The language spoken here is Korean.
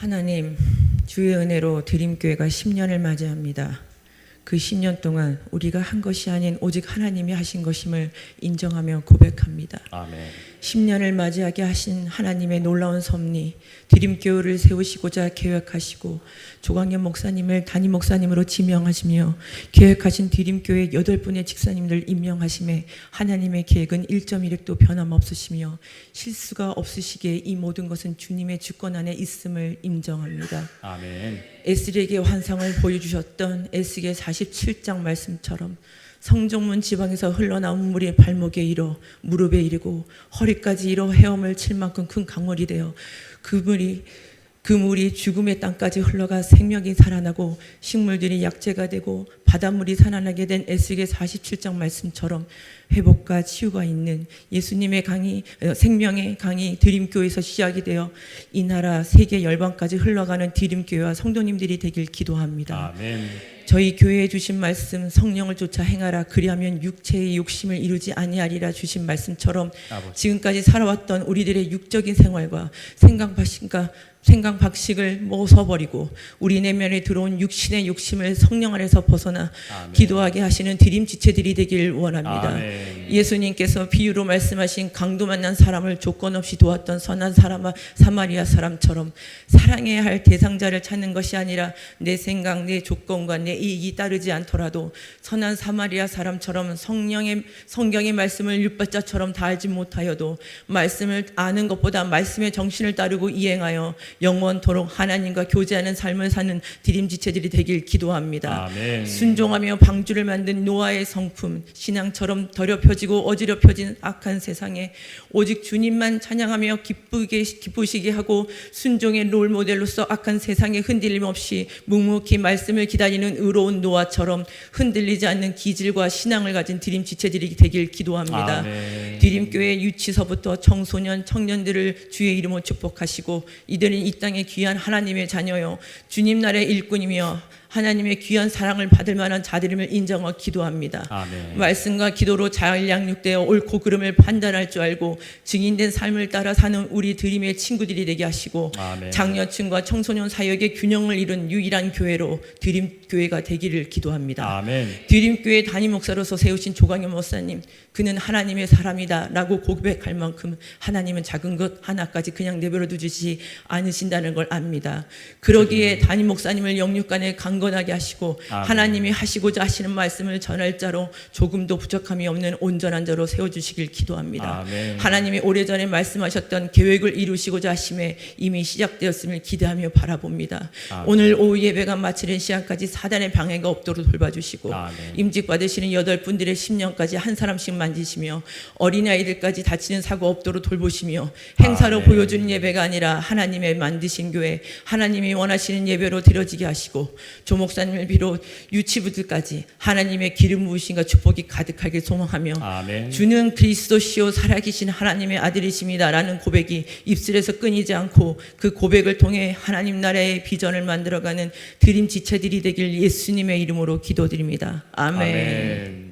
하나님, 주의 은혜로 드림교회가 10년을 맞이합니다. 그 10년 동안 우리가 한 것이 아닌 오직 하나님이 하신 것임을 인정하며 고백합니다. 아멘. 10년을 맞이하게 하신 하나님의 놀라운 섭리, 드림교회를 세우시고자 계획하시고 조광현 목사님을 담임 목사님으로 지명하시며 계획하신 드림교회 여덟 분의 직사님들 임명하심에 하나님의 계획은 1.1획도 변함없으시며 실수가 없으시기에 이 모든 것은 주님의 주권 안에 있음을 인정합니다. 아멘. 에스겔에게 환상을 보여주셨던 에스겔 47장 말씀처럼 성정문 지방에서 흘러나온 물이 발목에 이르 무릎에 이르고 허리까지 이르 헤엄을 칠 만큼 큰 강물이 되어 그 물이 그 물이 죽음의 땅까지 흘러가 생명이 살아나고 식물들이 약재가 되고 바닷물이 살아나게 된 에스겔 47장 말씀처럼 회복과 치유가 있는 예수님의 강이 어, 생명의 강이 드림교회에서 시작이 되어 이 나라 세계 열방까지 흘러가는 드림교회와 성도님들이 되길 기도합니다. 아멘. 저희 교회에 주신 말씀 성령을 쫓아 행하라 그리하면 육체의 욕심을 이루지 아니하리라 주신 말씀처럼. 지금까지 살아왔던 우리들의 육적인 생활과 생각 방식과 생각 방식을 모서버리고 우리 내면에 들어온 육신의 욕심을 성령 안에서 벗어나 아멘. 기도하게 하시는 드림 지체들이 되길 원합니다. 아멘. 예수님께서 비유로 말씀하신 강도 만난 사람을 조건 없이 도왔던 선한 사람 사마리아 사람처럼 사랑해야 할 대상자를 찾는 것이 아니라 내 생각, 내 조건과 내 이익이 따르지 않더라도 선한 사마리아 사람처럼 성령의 성경의 말씀을 율법자처럼 다 알지 못하여도 말씀을 아는 것보다 말씀의 정신을 따르고 이행하여 영원토록 하나님과 교제하는 삶을 사는 드림지체들이 되길 기도합니다. 아멘. 순종하며 방주를 만든 노아의 성품 신앙처럼 더럽혀지고 어지럽혀진 악한 세상에 오직 주님만 찬양하며 기쁘게 기쁘시게 하고 순종의 롤 모델로서 악한 세상에 흔들림 없이 묵묵히 말씀을 기다리는 의로운 노아처럼 흔들리지 않는 기질과 신앙을 가진 드림 지체들이 되길 기도합니다. 아멘. 드림교회 유치서부터 청소년 청년들을 주의 이름으로 축복하시고 이들은 이 땅의 귀한 하나님의 자녀요. 주님 나라의 일꾼이며 하나님의 귀한 사랑을 받을 만한 자들임을 인정하고 기도합니다. 아멘. 말씀과 기도로 잘 양육되어 옳고 그름을 판단할 줄 알고 증인된 삶을 따라 사는 우리 드림의 친구들이 되게 하시고 아멘. 장년층과 청소년 사역의 균형을 이룬 유일한 교회로 드림 교회가 되기를 기도합니다. 아멘. 드림 교회 담임 목사로서 세우신 조광현 목사님, 그는 하나님의 사람이다라고 고백할 만큼 하나님은 작은 것 하나까지 그냥 내버려 두지 않으신다는 걸 압니다. 그러기에 담임 목사님을 영육간에 강 건하게 하시고 아멘. 하나님이 하시고자 하시는 말씀을 전할 자로 조금도 부족함이 없는 온전한 자로 세워주시길 기도합니다. 아멘. 하나님이 오래전에 말씀하셨던 계획을 이루시고자 하심에 이미 시작되었음을 기대하며 바라봅니다. 아멘. 오늘 오후 예배가 마치는 시간까지 사단의 방해가 없도록 돌봐주시고 아멘. 임직 받으시는 여덟 분들의 10년까지 한 사람씩 만지시며 어린아이들까지 다치는 사고 없도록 돌보시며 행사로 아멘. 보여주는 예배가 아니라 하나님의 만드신 교회 하나님이 원하시는 예배로 드려지게 하시고 조 목사님을 비롯 유치부들까지 하나님의 기름 부으심과 축복이 가득하게 소망하며 아멘. 주는 그리스도시요 살아계신 하나님의 아들이십니다라는 고백이 입술에서 끊이지 않고 그 고백을 통해 하나님 나라의 비전을 만들어가는 드림 지체들이 되길 예수님의 이름으로 기도드립니다. 아멘. 아멘.